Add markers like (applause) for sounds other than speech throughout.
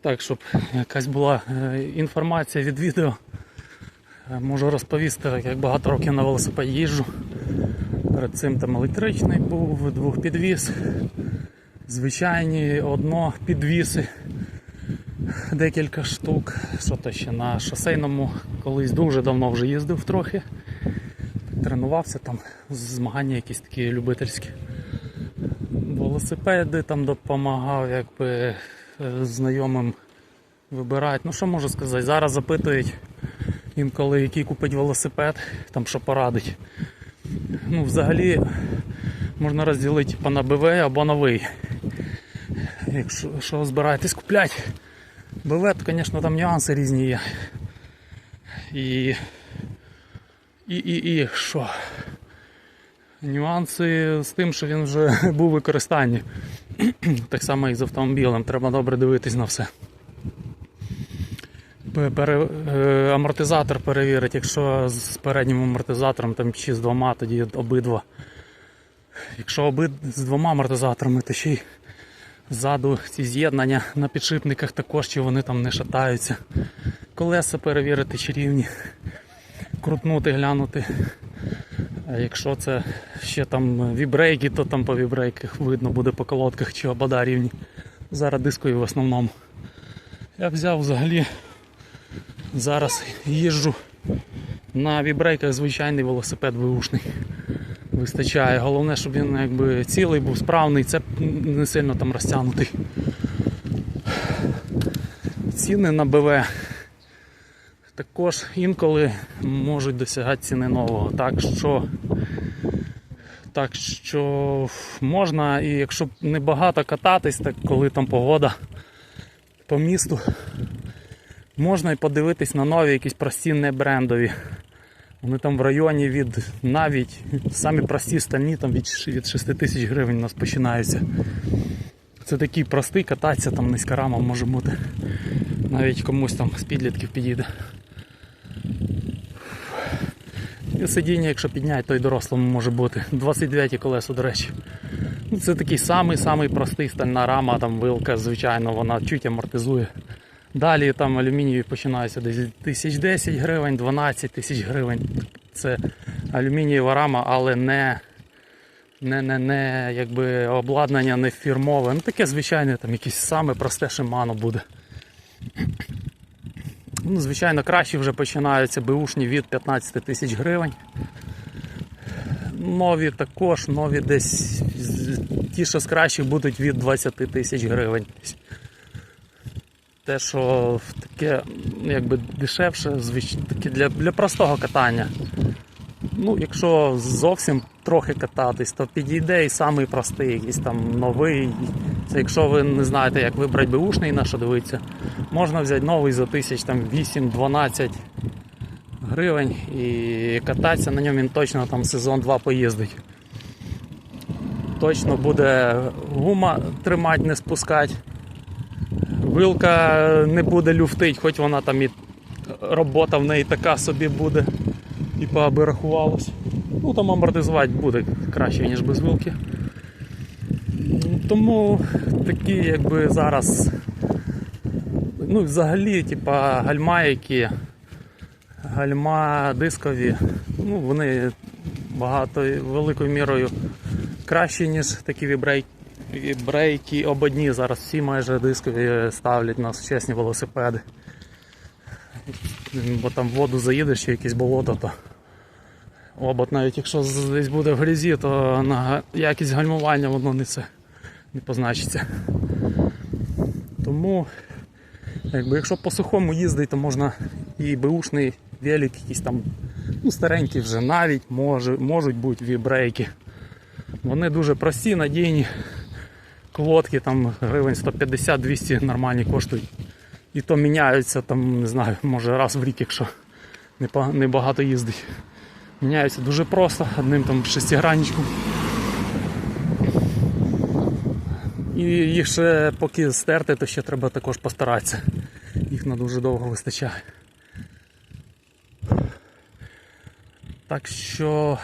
Так, щоб якась була е, інформація від відео. Е, Можу розповісти, як багато років на велосипеді їжджу. Перед цим там електричний був, двохпідвіз, звичайні одно підвіси, декілька штук. Що то ще на шосейному колись дуже давно вже їздив трохи. Тренувався там, змагання якісь такі любительські. Велосипеди там допомагав, якби знайомим вибирати. Ну що можу сказати? Зараз запитують інколи, який купить велосипед, там що порадить. Ну, взагалі можна розділити типу, на БВ або новий. Якщо що збираєтесь купляти, БВ, то, звісно, там нюанси різні є. І. І, і, і що? Нюанси з тим, що він вже (laughs) був у використанні. (clears throat) Так само, як з автомобілем, треба добре дивитись на все. Пере, е, амортизатор перевірити, якщо з переднім амортизатором там чи з двома, тоді обидва. Якщо обид з двома амортизаторами, то ще й ззаду ці з'єднання на підшипниках також, чи вони там не шатаються. Колеса перевірити, чи рівні, крутнути, глянути. А якщо це ще там вібрейки, то там по вібрейках видно буде по колодках чи обода рівні. Зараз дискові в основному. Я взяв взагалі зараз їжджу на вібрейках звичайний велосипед виушний. Вистачає. Головне, щоб він якби цілий був, справний, це не сильно там розтягнутий. Ціни на БВ також інколи можуть досягати ціни нового. Так що, так що можна, і якщо не багато кататись, так коли там погода по місту, можна і подивитись на нові якісь прості не брендові. Вони там в районі від навіть самі прості стальні там від, від 6 тисяч гривень у нас починаються. Це такий простий, кататися там низька рама може бути. Навіть комусь там з підлітків підійде. Сидіння, якщо підняти, то й дорослому може бути. 29 колесо, до речі. Ну, Це такий самий-самий простий стальна рама, там вилка, звичайно, вона чуть амортизує. Далі там алюмінієві починаються десь тисяч 10 гривень, 12 тисяч гривень. Це алюмінієва рама, але не, не, не, не якби обладнання не фірмове. Ну таке звичайне, там якесь саме просте шимано буде. Ну, звичайно, кращі вже починаються беушні від 15 тисяч гривень. Нові також, нові десь ті, що з кращих будуть від 20 тисяч гривень. Те, що таке якби дешевше, звич... таке для, для простого катання. Ну, якщо зовсім трохи кататись, то підійде і самий простий, якийсь там новий. Це якщо ви не знаєте, як вибрати беушний на що дивитися, можна взяти новий за тисяч там 8-12 гривень і кататися на ньому він точно там сезон 2 поїздить. Точно буде гума тримати, не спускати. Вилка не буде люфтить, хоч вона там і робота в неї така собі буде. І аби рахувалось. Ну там амортизувати буде краще, ніж без вилки. Тому такі якби зараз. Ну, взагалі, типа гальма, які гальма дискові, ну, вони багато великою мірою кращі, ніж такі вібрейки. Брейки ободні зараз всі майже дискові ставлять на сучасні велосипеди. Бо там в воду заїдеш чи якесь болото, то обод навіть якщо десь буде в грязі, то на якість гальмування воно не це не позначиться. Тому, якби, якщо по сухому їздить, то можна і беушний велик, якийсь там ну, старенький вже навіть може, можуть бути вібрейки. Вони дуже прості, надійні. Колодки там гривень 150-200 нормальні коштують. І то міняються там, не знаю, може раз в рік, якщо не багато їздить. Міняються дуже просто, одним там шестигранничком. І їх ще поки стерти, то ще треба також постаратися. Їх на дуже довго вистачає. Так що,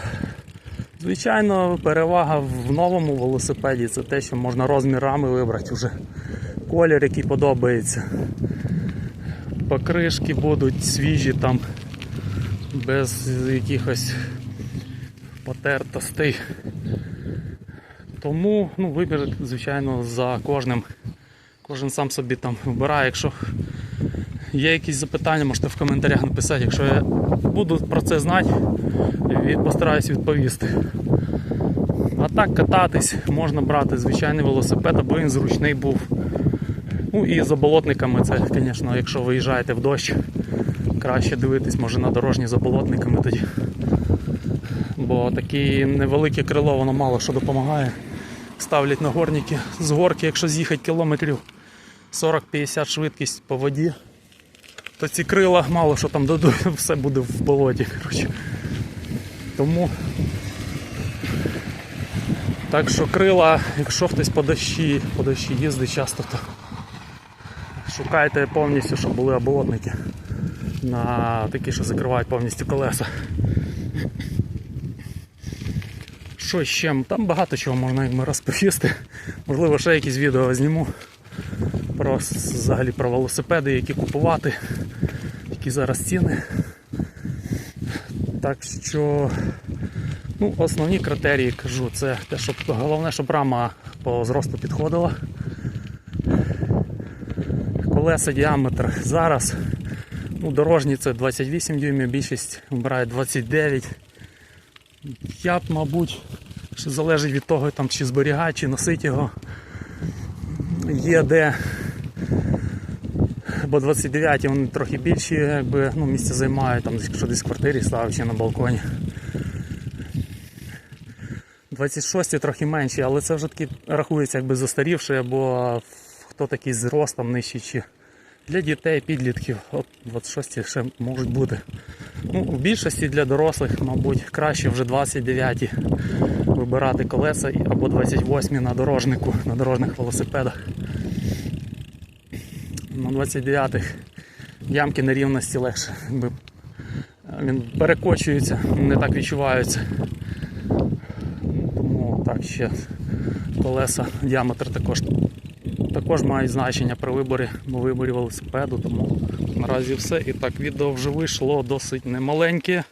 звичайно, перевага в новому велосипеді це те, що можна розмір рами вибрати вже колір, який подобається. Покришки будуть свіжі там, без якихось потертостей. Тому ну, вибір, звичайно, за кожним. Кожен сам собі там вибирає. Якщо є якісь запитання, можете в коментарях написати. Якщо я буду про це знати, постараюсь відповісти. А так кататись можна брати звичайний велосипед, аби він зручний був. Ну і заболотниками це, звісно, якщо виїжджаєте в дощ, краще дивитись може на дорожні заболотниками тоді. Бо таке невелике крило, воно мало що допомагає. Ставлять на горники з горки, якщо з'їхати кілометрів 40-50 швидкість по воді, то ці крила мало що там дадуть, (laughs) все буде в болоті. Коротше. Тому так що крила, якщо хтось по дощі, по дощі їздить часто, то шукайте повністю, щоб були оболотники на такі, що закривають повністю колеса. Що ще? Там багато чого можна якби розповісти. (laughs) Можливо, ще якісь відео зніму про взагалі про велосипеди, які купувати, які зараз ціни. Так що ну, основні критерії кажу, це те, щоб головне, щоб рама по зросту підходила. Колеса діаметр зараз. Ну, дорожні це 28 дюймів, більшість вибирає 29. Я б, мабуть, ще залежить від того, там, чи зберігати, чи носити його. Є де. Бо 29 вони трохи більші, якби, ну, місце займають, там, якщо десь в квартирі ставив чи на балконі. 26 трохи менші, але це вже таки рахується якби застарівши, або хто такий з ростом нижчий чи для дітей, підлітків, от 26 ще можуть бути. Ну, в більшості для дорослих, мабуть, краще вже 29-ті вибирати колеса або 28 на дорожнику, на дорожніх велосипедах. На 29-х ямки нерівності легше. Він перекочується, не так відчуваються. Тому так ще колеса, діаметр також, також мають значення при виборі, виборі велосипеду. Тому наразі все. І так, відео вже вийшло досить немаленьке.